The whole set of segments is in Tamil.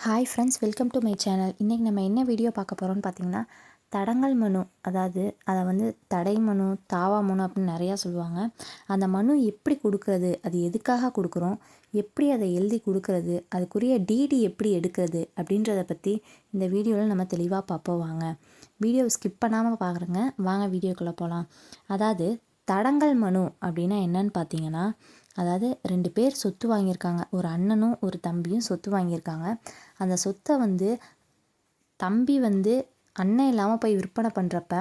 Hi friends welcome to my channel இன்றைக்கி நம்ம என்ன வீடியோ பார்க்க போகிறோம்னு பார்த்தீங்கன்னா தடங்கல் மனு. அதாவது அதை வந்து தடை மனு தாவா மனு அப்படின்னு நிறையா சொல்லுவாங்க. அந்த மனு எப்படி கொடுக்கறது அது எதுக்காக கொடுக்குறோம் எப்படி அதை எழுதி கொடுக்கறது அதுக்குரிய டிடி எப்படி எடுக்கிறது அப்படின்றத பற்றி இந்த வீடியோவில் நம்ம தெளிவாக பார்ப்போம் வாங்க. வீடியோவை ஸ்கிப் பண்ணாமல் பார்க்குறேங்க வாங்க வீடியோக்குள்ளே போகலாம் அதாவது தடங்கல் மனு அப்படின்னா என்னன்னு பார்த்தீங்கன்னா அதாவது ரெண்டு பேர் சொத்து வாங்கியிருக்காங்க. ஒரு அண்ணனும் ஒரு தம்பியும் சொத்து வாங்கியிருக்காங்க. அந்த சொத்தை வந்து தம்பி வந்து அண்ணன் இல்லாமல் போய் விற்பனை பண்ணுறப்ப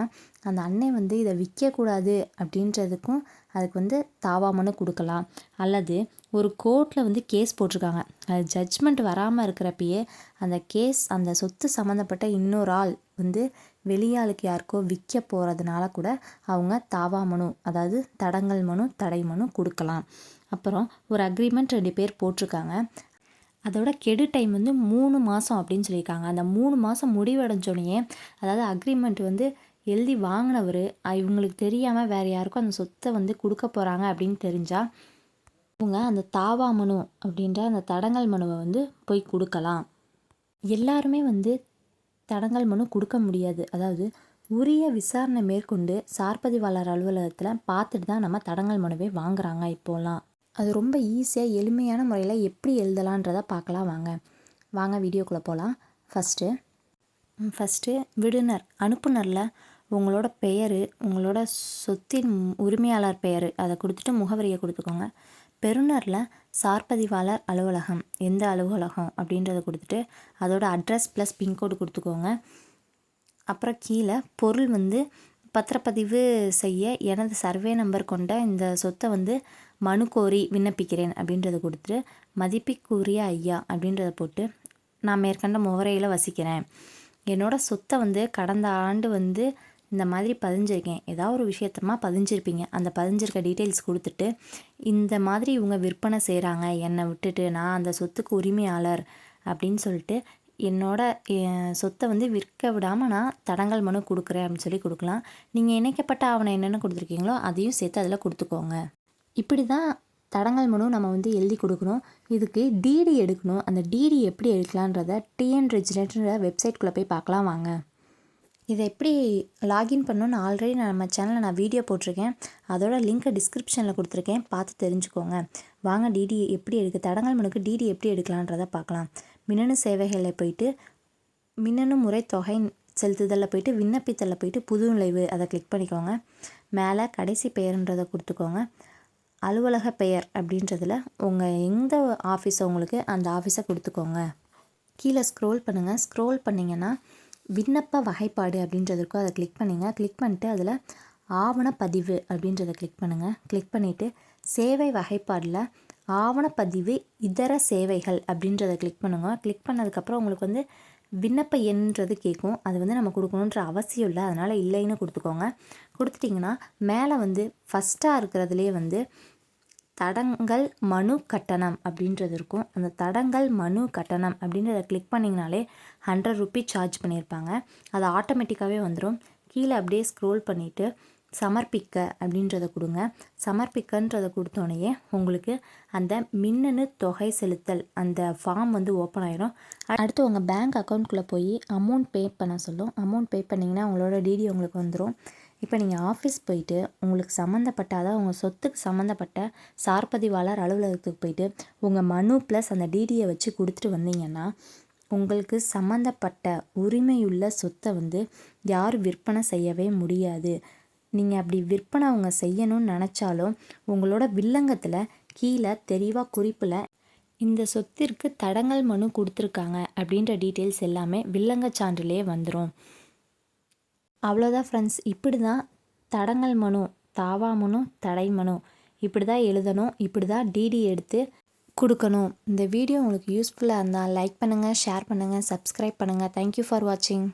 அந்த அண்ணன் வந்து இதை விற்கக்கூடாது அப்படின்றதுக்கும் அதுக்கு வந்து தாவா மனு கொடுக்கலாம். அல்லது ஒரு கோர்ட்டில் வந்து கேஸ் போட்டிருக்காங்க. அது ஜட்ஜ்மெண்ட் வராமல் இருக்கிறப்பயே அந்த கேஸ் அந்த சொத்து சம்மந்தப்பட்ட இன்னொரு ஆள் வந்து வெளியாளுக்கு யாருக்கோ விற்க போகிறதுனால கூட அவங்க தாவா மனு அதாவது தடங்கல் மனு தடை மனு கொடுக்கலாம். அப்புறம் ஒரு அக்ரிமெண்ட் ரெண்டு பேர் போட்டிருக்காங்க. அதோட கெடு டைம் வந்து மூணு மாதம் அப்படின்னு சொல்லியிருக்காங்க. அந்த மூணு மாதம் முடிவடைஞ்சோடனே அதாவது அக்ரிமெண்ட் வந்து எழுதி வாங்கினவர் இவங்களுக்கு தெரியாமல் வேறு யாருக்கும் அந்த சொத்தை வந்து கொடுக்க போகிறாங்க அப்படின்னு தெரிஞ்சால் இவங்க அந்த தாவா மனு அப்படின்ற அந்த தடங்கல் மனுவை வந்து போய் கொடுக்கலாம். எல்லாருமே வந்து தடங்கல் மனு கொடுக்க முடியாது. அதாவது உரிய விசாரணை மேற்கொண்டு சார்பதிவாளர் அலுவலகத்தில் பார்த்துட்டு தான் நம்ம தடங்கல் மனுவே வாங்குறாங்க இப்போலாம். அது ரொம்ப ஈஸியாக எளிமையான முறையில் எப்படி எழுதலான்றதை பார்க்கலாம் வாங்க. வாங்க வீடியோக்குள்ளே போகலாம் ஃபஸ்ட்டு ஃபஸ்ட்டு விடுனர் அனுப்புனரில் உங்களோட பெயர் உங்களோட சொத்தின் உரிமையாளர் பெயர் அதை கொடுத்துட்டு முகவரியை கொடுத்துக்கோங்க. பெறுநரில் சார்பதிவாளர் அலுவலகம் எந்த அலுவலகம் அப்படின்றத கொடுத்துட்டு அதோட அட்ரஸ் ப்ளஸ் பின்கோடு கொடுத்துக்கோங்க. அப்புறம் கீழே பொருள் வந்து பத்திரப்பதிவு செய்ய எனது சர்வே நம்பர் கொண்ட இந்த சொத்தை வந்து மனு கோரி விண்ணப்பிக்கிறேன் அப்படின்றத கொடுத்துட்டு மதிப்பிற்குரிய ஐயா அப்படின்றத போட்டு நான் மேற்கண்ட முகரையில் வசிக்கிறேன். என்னோடய சொத்தை வந்து கடந்த ஆண்டு வந்து இந்த மாதிரி பதிஞ்சிருக்கேன். ஏதாவது ஒரு விஷயத்தமா பதிஞ்சிருப்பீங்க. அந்த பதிஞ்சிருக்க டீட்டெயில்ஸ் கொடுத்துட்டு இந்த மாதிரி இவங்க விற்பனை செய்கிறாங்க என்னை விட்டுட்டு நான் அந்த சொத்துக்கு உரிமையாளர் அப்படின்னு சொல்லிட்டு என்னோட சொத்தை வந்து விற்க விடாமல் நான் தடங்கல் மனு கொடுக்குறேன் அப்படின்னு சொல்லி கொடுக்கலாம். நீங்கள் இணைக்கப்பட்ட ஆவணம் என்னென்ன கொடுத்துருக்கீங்களோ அதையும் சேர்த்து அதில் கொடுத்துக்கோங்க. இப்படி தான் தடங்கல் மனு நம்ம வந்து எழுதி கொடுக்கணும். இதுக்கு டிடி எடுக்கணும். அந்த டிடி எப்படி எடுக்கலான்றத டிஎன் ரெஜினேட்டர் வெப்சைட்குள்ளே போய் பார்க்கலாம் வாங்க. இதை எப்படி லாகின் பண்ணணும்னு ஆல்ரெடி நான் நம்ம சேனலில் நான் வீடியோ போட்டிருக்கேன். அதோட லிங்க்கை டிஸ்கிரிப்ஷனில் கொடுத்துருக்கேன். பார்த்து தெரிஞ்சுக்கோங்க. வாங்க டிடி எப்படி எடுக்க தடங்கல் மனுக்கு டிடி எப்படி எடுக்கலான்றதை பார்க்கலாம். மின்னணு சேவைகளில் போயிட்டு மின்னணு முறை தொகை செலுத்துதலில் போயிட்டு விண்ணப்பித்தலில் போயிட்டு புது நுழைவு அதை கிளிக் பண்ணிக்கோங்க. மேலே கடைசி பெயர்ன்றதை கொடுத்துக்கோங்க. அலுவலக பெயர் அப்படின்றதில் உங்கள் எந்த ஆஃபீஸை உங்களுக்கு அந்த ஆஃபீஸை கொடுத்துக்கோங்க. கீழே ஸ்க்ரோல் பண்ணுங்கள் ஸ்க்ரோல் பண்ணிங்கன்னா விண்ணப்ப வகைப்பாடு அப்படின்றதுக்கும் அதை கிளிக் பண்ணுங்கள் கிளிக் பண்ணிட்டு அதில் ஆவணப்பதிவு அப்படின்றத கிளிக் பண்ணுங்கள் கிளிக் பண்ணிவிட்டு சேவை வகைப்பாடில் ஆவணப்பதிவு இதர சேவைகள் அப்படின்றத கிளிக் பண்ணுங்கள் கிளிக் பண்ணதுக்கப்புறம் உங்களுக்கு வந்து விண்ணப்ப எண்ன்றது கேட்கும். அது வந்து நம்ம கொடுக்கணுன்ற அவசியம் இல்லை. அதனால் இல்லைன்னு கொடுத்துக்கோங்க. கொடுத்துட்டிங்கன்னா மேலே வந்து ஃபஸ்ட்டாக இருக்கிறதுலே வந்து தடங்கள் மனு கட்டணம் அப்படின்றது இருக்கும். அந்த தடங்கள் மனு கட்டணம் அப்படின்றத கிளிக் பண்ணிங்கனாலே ஹண்ட்ரட் ருப்பீஸ் சார்ஜ் பண்ணியிருப்பாங்க. அது ஆட்டோமேட்டிக்காகவே வந்துடும் கீழே அப்படியே ஸ்க்ரோல் பண்ணிவிட்டு சமர்ப்பிக்க அப்படின்றத கொடுங்க. சமர்ப்பிக்கன்றதை கொடுத்தோடனே உங்களுக்கு அந்த மின்னணு தொகை செலுத்தல் அந்த ஃபார்ம் வந்து ஓப்பன் ஆயிரும். அடுத்து உங்கள் பேங்க் அக்கௌண்ட்குள்ளே போய் அமௌண்ட் பே பண்ண சொல்லும். அமௌண்ட் பே பண்ணிங்கன்னா உங்களோட டிடி உங்களுக்கு வந்துடும் இப்போ நீங்கள் ஆஃபீஸ் போயிட்டு உங்களுக்கு சம்மந்தப்பட்ட அதாவது உங்கள் சொத்துக்கு சம்மந்தப்பட்ட சார்பதிவாளர் அலுவலகத்துக்கு போயிட்டு உங்கள் மனு ப்ளஸ் அந்த டிடியை வச்சு கொடுத்துட்டு வந்தீங்கன்னா உங்களுக்கு சம்மந்தப்பட்ட உரிமையுள்ள சொத்தை வந்து யார் விற்பனை செய்யவே முடியாது. நீங்கள் அப்படி விற்பனை அவங்க செய்யணும்னு நினச்சாலும் உங்களோட வில்லங்கத்தில் கீழே தெளிவாக குறிப்பில் இந்த சொத்திற்கு தடங்கல் மனு கொடுத்துருக்காங்க அப்படின்ற டீட்டெயில்ஸ் எல்லாமே வில்லங்க சான்றிலே வந்துடும் அவ்வளோதான் ஃப்ரெண்ட்ஸ் இப்படி தான் தடங்கல் மனு தாவா மனு தடை மனு இப்படி தான் எழுதணும் இப்படி தான் டிடி எடுத்து கொடுக்கணும். இந்த வீடியோ உங்களுக்கு யூஸ்ஃபுல்லாக இருந்தால் லைக் பண்ணுங்கள் ஷேர் பண்ணுங்கள் சப்ஸ்கிரைப் பண்ணுங்கள் தேங்க்யூ ஃபார் வாட்சிங்